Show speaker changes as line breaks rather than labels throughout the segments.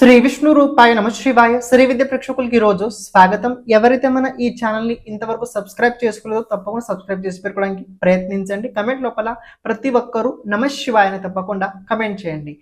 శ్రీ విష్ణు రూపాయ నమ శివాయ. శ్రీ విద్య ప్రేక్షకులకి రోజు స్వాగతం. ఎవరైతే మన ఈ ఛానల్ని ఇంతవరకు సబ్స్క్రైబ్ చేసుకోలేదో తప్పకుండా సబ్స్క్రైబ్ చేసి పెట్టుకోవడానికి ప్రయత్నించండి. కమెంట్ లోపల ప్రతి ఒక్కరూ నమ శివాయని తప్పకుండా కమెంట్ చేయండి.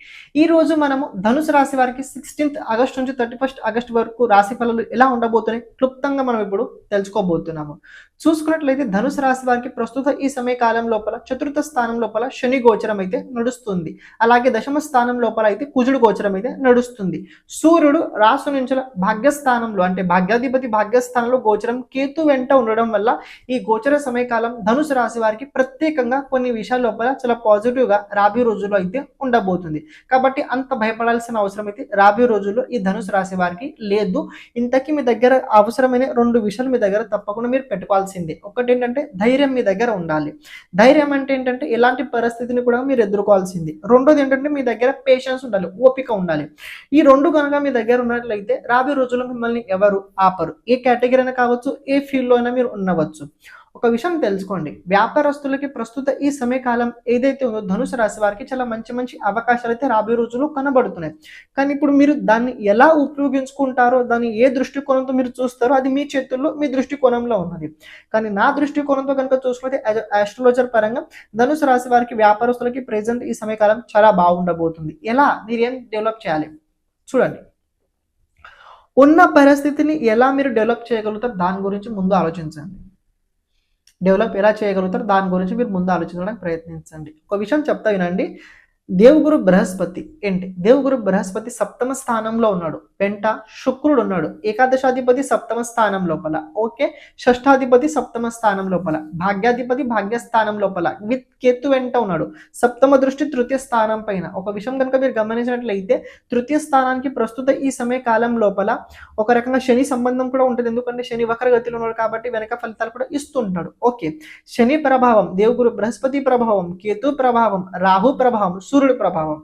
ఈ రోజు మనము ధనుసు రాశి వారికి సిక్స్టీన్త్ ఆగస్ట్ నుంచి థర్టీ ఫస్ట్ ఆగస్ట్ వరకు రాశి ఫలాలు ఎలా ఉండబోతున్నాయి క్లుప్తంగా మనం ఇప్పుడు తెలుసుకోబోతున్నాము. చూసుకున్నట్లయితే ధనుసు రాశి వారికి ప్రస్తుత ఈ సమయ కాలం లోపల చతుర్థ స్థానం లోపల శని గోచరం అయితే నడుస్తుంది. అలాగే దశమ స్థానం లోపల అయితే కుజుడు గోచరం అయితే నడుస్తుంది. సూర్యుడు రాసు నుంచి భాగ్యస్థానంలో అంటే భాగ్యాధిపతి భాగ్యస్థానంలో గోచరం కేతు వెంట ఉండడం వల్ల ఈ గోచర సమయకాలం ధనుసు రాశి వారికి ప్రత్యేకంగా కొన్ని విషయాల లోపల చాలా పాజిటివ్గా రాబోయే రోజుల్లో అయితే ఉండబోతుంది. కాబట్టి అంత భయపడాల్సిన అవసరం అయితే రాబోయే రోజుల్లో ఈ ధనుసు రాశి వారికి లేదు. ఇంతకీ మీ దగ్గర అవసరమైన రెండు విషయాలు మీ దగ్గర తప్పకుండా మీరు పెట్టుకోవాల్సిందే. ఒకటి ఏంటంటే ధైర్యం మీ దగ్గర ఉండాలి. ధైర్యం అంటే ఏంటంటే ఎలాంటి పరిస్థితిని కూడా మీరు ఎదుర్కోవాల్సింది. రెండోది ఏంటంటే మీ దగ్గర పేషెన్స్ ఉండాలి ఓపిక ఉండాలి. ఈ రెండు రెండు కనుక మీ దగ్గర ఉన్నట్లయితే రాబోయే రోజుల్లో మిమ్మల్ని ఎవరు ఆపరు. ఏ కేటగిరీ అయినా కావచ్చు ఏ ఫీల్డ్లో అయినా మీరు ఉండవచ్చు. ఒక విషయం తెలుసుకోండి. వ్యాపారస్తులకి ప్రస్తుత ఈ సమయకాలం ఏదైతే ఉందో ధనుసు రాశి వారికి చాలా మంచి మంచి అవకాశాలు అయితే రాబోయే రోజుల్లో కనబడుతున్నాయి. కానీ ఇప్పుడు మీరు దాన్ని ఎలా ఉపయోగించుకుంటారో దాన్ని ఏ దృష్టికోణంతో మీరు చూస్తారో అది మీ చేతుల్లో మీ దృష్టికోణంలో ఉన్నది. కానీ నా దృష్టికోణంతో కనుక చూసుకుంటే ఆస్ట్రాలజర్ పరంగా ధనుసు రాశి వారికి వ్యాపారస్తులకి ప్రెజెంట్ ఈ సమయకాలం చాలా బాగుండబోతుంది. ఎలా? మీరు ఏం డెవలప్ చేయాలి? చూడండి. ఉన్న పరిస్థితిని ఎలా మీరు డెవలప్ చేయగలుగుతారు దాని గురించి ముందు ఆలోచించండి. డెవలప్ ఎలా చేయగలుగుతారు దాని గురించి మీరు ముందు ఆలోచించడానికి ప్రయత్నించండి. ఒక విషయం చెప్తా వినండి. దేవుగురు బృహస్పతి ఏంటి? దేవుగురు బృహస్పతి సప్తమ స్థానంలో ఉన్నాడు. వెంట శుక్రుడు ఉన్నాడు. ఏకాదశాధిపతి సప్తమ స్థానం లోపల. ఓకే? షష్టాధిపతి సప్తమ స్థానం లోపల. భాగ్యాధిపతి భాగ్యస్థానం లోపల. విత్ కేతు వెంట ఉన్నాడు. సప్తమ దృష్టి తృతీయ స్థానం పైన. ఒక విషయం కనుక మీరు గమనించినట్లయితే తృతీయ స్థానానికి ప్రస్తుత ఈ సమయ కాలం లోపల ఒక రకంగా శని సంబంధం కూడా ఉంటుంది. ఎందుకంటే శని వక్ర గతిలో ఉన్నాడు కాబట్టి వెనక ఫలితాలు కూడా ఇస్తుంటాడు. ఓకే? శని ప్రభావం దేవుగురు బృహస్పతి ప్రభావం కేతు ప్రభావం రాహు ప్రభావం సూర్యుడి ప్రభావం.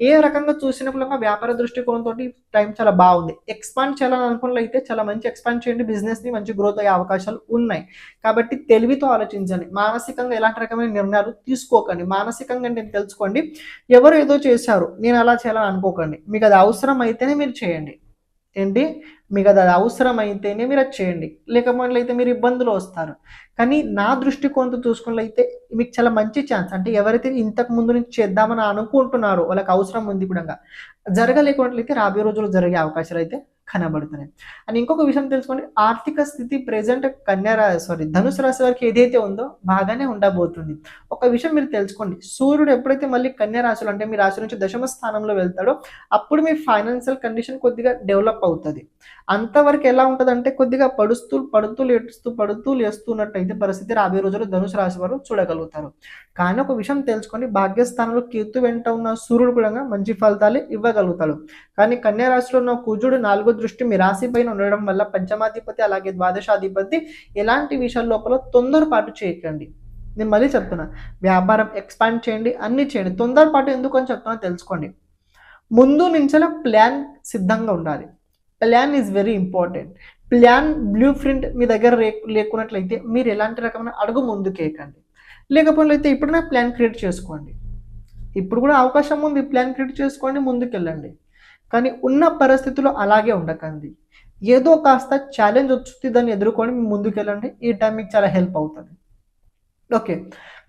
ఏ రకంగా చూసినప్పుడు వ్యాపార దృష్టికోణంతో టైం చాలా బాగుంది. ఎక్స్పాండ్ చేయాలని అనుకున్నట్లయితే చాలా మంచి ఎక్స్పాండ్ చేయండి. బిజినెస్ని మంచి గ్రోత్ అయ్యే అవకాశాలు ఉన్నాయి. కాబట్టి తెలివితో ఆలోచించండి. మానసికంగా ఎలాంటి రకమైన నిర్ణయాలు తీసుకోకండి. మానసికంగా అంటే తెలుసుకోండి. ఎవరు ఏదో చేశారు. నేను అలా చేయాలని అనుకోకండి. మీకు అది అవసరం అయితేనే మీరు చేయండి. ఏంటి? మీకు అది అవసరం అయితేనే మీరు అది చేయండి. లేకపోతే మీరు ఇబ్బందులు వస్తారు. కానీ నా దృష్టికోణంతో చూసుకున్నట్లయితే మీకు చాలా మంచి ఛాన్స్ అంటే ఎవరైతే ఇంతకు ముందు నుంచి చేద్దామని అనుకుంటున్నారో వాళ్ళకి అవసరం ఉంది కూడా జరగలేకున్నట్లయితే రాబోయే రోజుల్లో జరిగే అవకాశాలు అయితే కనబడుతున్నాయి. అండ్ ఇంకొక విషయం తెలుసుకోండి ఆర్థిక స్థితి ప్రెసెంట్ కన్యా రా సారీ ధనుసు రాశి వారికి ఏదైతే ఉందో బాగానే ఉండబోతుంది. ఒక విషయం మీరు తెలుసుకోండి సూర్యుడు ఎప్పుడైతే మళ్ళీ కన్యా రాశులు అంటే మీ రాశి నుంచి దశమ స్థానంలో వెళ్తాడో అప్పుడు మీ ఫైనాన్షియల్ కండిషన్ కొద్దిగా డెవలప్ అవుతుంది. అంతవరకు ఎలా ఉంటుంది అంటే కొద్దిగా పడుస్తూ పడుతూ లేస్తూ పడుతూ లేస్తున్నట్టయితే పరిస్థితి రాబోయే రోజుల్లో ధనుసు రాశి వారు చూడగలుగుతారు. కానీ ఒక విషయం తెలుసుకోండి భాగ్యస్థానంలో కీర్తు వెంట ఉన్న సూర్యుడు కూడా మంచి ఫలితాలు ఇవ్వగలుగుతాడు. కానీ కన్యా రాశిలో ఉన్న కుజుడు నాలుగో దృష్టి మీ రాశి పైన ఉండడం వల్ల పంచమాధిపతి అలాగే ద్వాదశాధిపతి ఎలాంటి విషయాల లోపల తొందరపాటు చేయకండి. నేను మళ్ళీ చెప్తున్నా వ్యాపారం ఎక్స్పాండ్ చేయండి అన్ని చేయండి. తొందరపాటు ఎందుకు అని చెప్తున్నా తెలుసుకోండి. ముందు నుంచే ప్లాన్ సిద్ధంగా ఉండాలి. Plan is very important plan blueprint మీ దగ్గర లేకున్నట్లయితే మీరు ఎలాంటి రకమైన అడుగు ముందుకేయకండి. లేకపోతే అయితే ఇప్పుడైనా ప్లాన్ క్రియేట్ చేసుకోండి. ఇప్పుడు కూడా అవకాశం ఉంది ప్లాన్ క్రియేట్ చేసుకోండి ముందుకెళ్ళండి. కానీ ఉన్న పరిస్థితులు అలాగే ఉండకండి. ఏదో కాస్త ఛాలెంజ్ వచ్చి దాన్ని ఎదుర్కొని మీ ముందుకెళ్ళండి. ఈ టైం మీకు చాలా హెల్ప్ అవుతుంది. ఓకే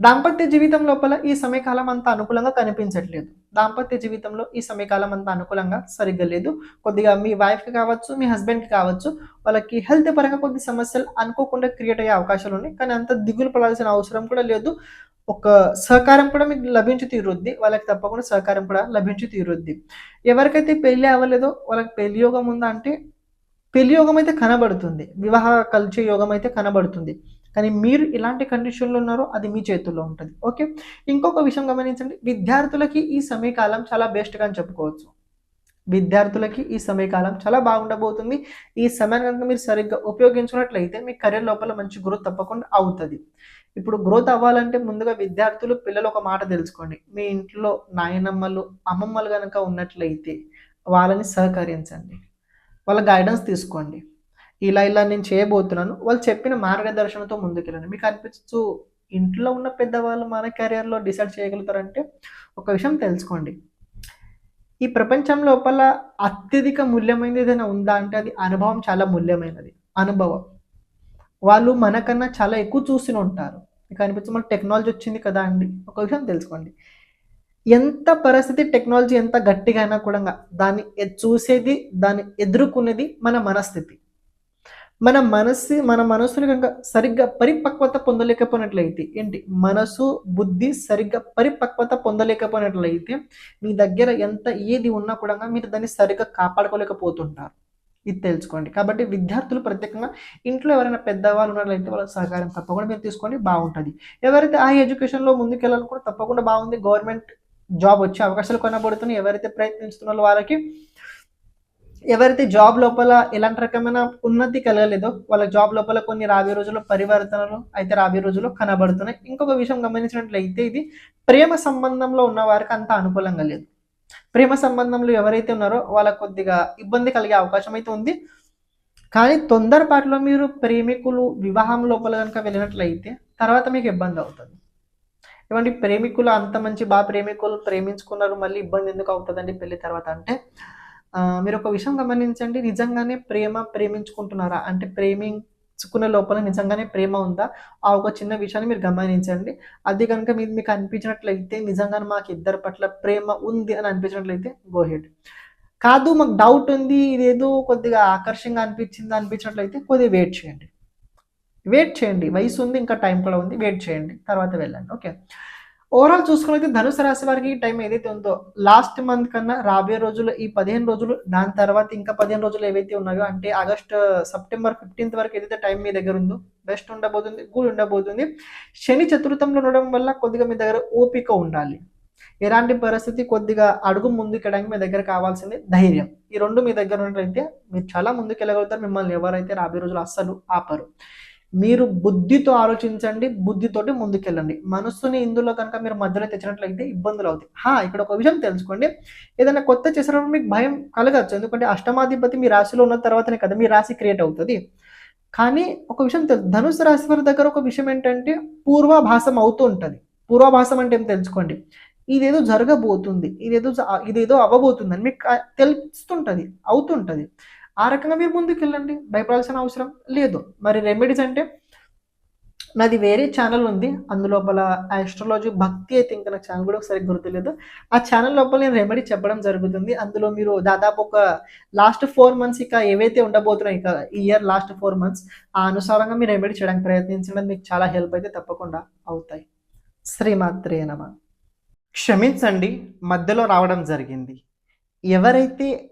దాంపత్య జీవితం లోపల ఈ సమయకాలం అంత అనుకూలంగా కనిపించట్లేదు. దాంపత్య జీవితంలో ఈ సమయకాలం అంత అనుకూలంగా సరిగ్గా లేదు. కొద్దిగా మీ వైఫ్కి కావచ్చు మీ హస్బెండ్కి కావచ్చు వాళ్ళకి హెల్త్ పరంగా కొద్ది సమస్యలు అనుకోకుండా క్రియేట్ అయ్యే అవకాశాలు ఉన్నాయి. కానీ అంత దిగులు పడాల్సిన అవసరం కూడా లేదు. ఒక సహకారం కూడా మీకు లభించి తీరుద్ది. వాళ్ళకి తప్పకుండా సహకారం కూడా లభించి తీరుద్ది. ఎవరికైతే పెళ్ళి అవ్వలేదో వాళ్ళకి పెళ్ళి యోగం ఉందా అంటే పెళ్ళి యోగం అయితే కనబడుతుంది. వివాహ కలిసే యోగం అయితే కనబడుతుంది. కానీ మీరు ఇలాంటి కండిషన్లో ఉన్నారో అది మీ చేతుల్లో ఉంటుంది. ఓకే ఇంకొక విషయం గమనించండి. విద్యార్థులకి ఈ సమయకాలం చాలా బెస్ట్గా అని చెప్పుకోవచ్చు. విద్యార్థులకి ఈ సమయకాలం చాలా బాగుండబోతుంది. ఈ సమయాన్ని కనుక మీరు సరిగ్గా ఉపయోగించుకున్నట్లయితే మీ కెరీర్ లోపల మంచి గ్రోత్ తప్పకుండా అవుతుంది. ఇప్పుడు గ్రోత్ అవ్వాలంటే ముందుగా విద్యార్థులు పిల్లలు ఒక మాట తెలుసుకోండి. మీ ఇంట్లో నాయనమ్మలు అమ్మమ్మలు కనుక ఉన్నట్లయితే వాళ్ళని సహకరించండి. వాళ్ళ గైడెన్స్ తీసుకోండి. ఇలా ఇలా నేను చేయబోతున్నాను. వాళ్ళు చెప్పిన మార్గదర్శనంతో ముందుకెళ్ళండి. మీకు అనిపించచ్చు ఇంట్లో ఉన్న పెద్దవాళ్ళు మన కెరియర్లో డిసైడ్ చేయగలుగుతారంటే ఒక విషయం తెలుసుకోండి. ఈ ప్రపంచం లోపల అత్యధిక మూల్యమైనది ఏదైనా ఉందా అంటే అది అనుభవం చాలా మూల్యమైనది. అనుభవం. వాళ్ళు మనకన్నా చాలా ఎక్కువ చూసి ఉంటారు. మీకు అనిపించి మనకు టెక్నాలజీ వచ్చింది కదా అండి. ఒక విషయం తెలుసుకోండి. ఎంత పరిస్థితి టెక్నాలజీ ఎంత గట్టిగా అయినా కూడా దాన్ని చూసేది దాన్ని ఎదుర్కొనేది మన మనస్థితి. మన మనసు మన మనసుని కనుక సరిగ్గా పరిపక్వత పొందలేకపోయినట్లయితే ఏంటి? మనసు బుద్ధి సరిగ్గా పరిపక్వత పొందలేకపోయినట్లయితే మీ దగ్గర ఎంత ఏది ఉన్నా కూడా మీరు దాన్ని సరిగ్గా కాపాడుకోలేకపోతుంటారు. ఇది తెలుసుకోండి. కాబట్టి విద్యార్థులు ప్రత్యేకంగా ఇంట్లో ఎవరైనా పెద్దవాళ్ళు ఉన్నట్లయితే వాళ్ళ సహకారం తప్పకుండా మీరు తీసుకోండి బాగుంటుంది. ఎవరైతే ఆ ఎడ్యుకేషన్లో ముందుకెళ్ళాలనుకుంటే తప్పకుండా బాగుంది. గవర్నమెంట్ జాబ్ వచ్చే అవకాశాలు కొనబడుతున్నాయి. ఎవరైతే ప్రయత్నిస్తున్నారో వాళ్ళకి ఎవరైతే జాబ్ లోపల ఎలాంటి రకమైన ఉన్నతి కలగలేదో వాళ్ళ జాబ్ లోపల కొన్ని రాబోయే రోజుల్లో పరివర్తనలు అయితే రాబోయే రోజుల్లో కనబడుతున్నాయి. ఇంకొక విషయం గమనించినట్లయితే ఇది ప్రేమ సంబంధంలో ఉన్న వారికి అంత అనుకూలంగా లేదు. ప్రేమ సంబంధంలో ఎవరైతే ఉన్నారో వాళ్ళకి కొద్దిగా ఇబ్బంది కలిగే అవకాశం అయితే ఉంది. కానీ తొందరపాటులో మీరు ప్రేమికులు వివాహం లోపల కనుక వెళ్ళినట్లయితే తర్వాత మీకు ఇబ్బంది అవుతుంది. ఏమంటే ప్రేమికులు అంత మంచి బాగా ప్రేమికులు ప్రేమించుకున్నారు మళ్ళీ ఇబ్బంది ఎందుకు అవుతుందండి పెళ్ళి తర్వాత అంటే? మీరు ఒక విషయం గమనించండి. నిజంగానే ప్రేమ ప్రేమించుకుంటున్నారా? అంటే ప్రేమించుకున్న లోపల నిజంగానే ప్రేమ ఉందా? ఆ ఒక చిన్న విషయాన్ని మీరు గమనించండి. అది కనుక మీరు మీకు అనిపించినట్లయితే నిజంగానే మాకు ఇద్దరి పట్ల ప్రేమ ఉంది అని అనిపించినట్లయితే గోహెడ్ కాదు మాకు డౌట్ ఉంది ఇదేదో కొద్దిగా ఆకర్షంగా అనిపించింది అనిపించినట్లయితే కొద్దిగా వెయిట్ చేయండి. వెయిట్ చేయండి. వయసు ఉంది ఇంకా టైం కూడా ఉంది. వెయిట్ చేయండి. తర్వాత వెళ్ళండి. ఓకే ఓవరాల్ చూసుకున్నైతే ధనుసు రాశి వారికి ఈ టైం ఏదైతే ఉందో లాస్ట్ మంత్ కన్నా రాబోయే రోజులు ఈ పదిహేను రోజులు దాని తర్వాత ఇంకా పదిహేను రోజులు ఏవైతే ఉన్నాయో అంటే ఆగస్ట్ సెప్టెంబర్ ఫిఫ్టీన్త్ వరకు ఏదైతే టైం మీ దగ్గర ఉందో బెస్ట్ ఉండబోతుంది గుడ్ ఉండబోతుంది. శని చతుర్థంలో ఉండడం వల్ల కొద్దిగా మీ దగ్గర ఓపిక ఉండాలి. ఎలాంటి పరిస్థితి కొద్దిగా అడుగు ముందుకెళ్ళడానికి మీ దగ్గర కావాల్సింది ధైర్యం. ఈ రెండు మీ దగ్గర ఉన్నట్లయితే మీరు చాలా ముందుకెళ్ళగలుగుతారు మిమ్మల్ని ఎవరైతే రాబోయే రోజులు అస్సలు ఆపరు. మీరు బుద్ధితో ఆలోచించండి బుద్ధితోటి ముందుకెళ్ళండి. మనస్సుని ఇందులో కనుక మీరు మధ్యలో తెచ్చినట్లయితే ఇబ్బందులు అవుతాయి. హా ఇక్కడ ఒక విషయం తెలుసుకోండి. ఏదైనా కొత్త చేసినప్పుడు మీకు భయం కలగచ్చు. ఎందుకంటే అష్టమాధిపతి మీ రాశిలో ఉన్న తర్వాతనే కదా మీ రాశి క్రియేట్ అవుతుంది. కానీ ఒక విషయం తెలుసు. ధనుసు రాశి వారి దగ్గర ఒక విషయం ఏంటంటే పూర్వాభాసం అవుతూ ఉంటుంది. పూర్వాభాసం అంటే ఏం తెలుసుకోండి? ఇదేదో జరగబోతుంది. ఇదేదో ఇదేదో అవ్వబోతుంది అని మీకు తెలుస్తుంటుంది తెలుస్తుంటది అవుతుంటది. ఆ రకంగా మీరు ముందుకు వెళ్ళండి భయపడాల్సిన అవసరం లేదు. మరి రెమెడీస్ అంటే నాది వేరే ఛానల్ ఉంది. అందులోపల ఆస్ట్రాలజీ భక్తి అయితే ఇంకా నాకు ఛానల్ కూడా ఒకసారి గుర్తులేదు. ఆ ఛానల్ లోపల నేను రెమెడీ చెప్పడం జరుగుతుంది. అందులో మీరు దాదాపు ఒక లాస్ట్ ఫోర్ మంత్స్ ఇక ఏవైతే ఉండబోతున్నాయి ఇక ఇయర్ లాస్ట్ ఫోర్ మంత్స్ ఆ అనుసారంగా మీరు రెమెడీ చేయడానికి ప్రయత్నించడం. మీకు చాలా హెల్ప్ అయితే తప్పకుండా అవుతాయి. శ్రీమాత్రే నమ. క్షమించండి మధ్యలో రావడం జరిగింది. ఎవరైతే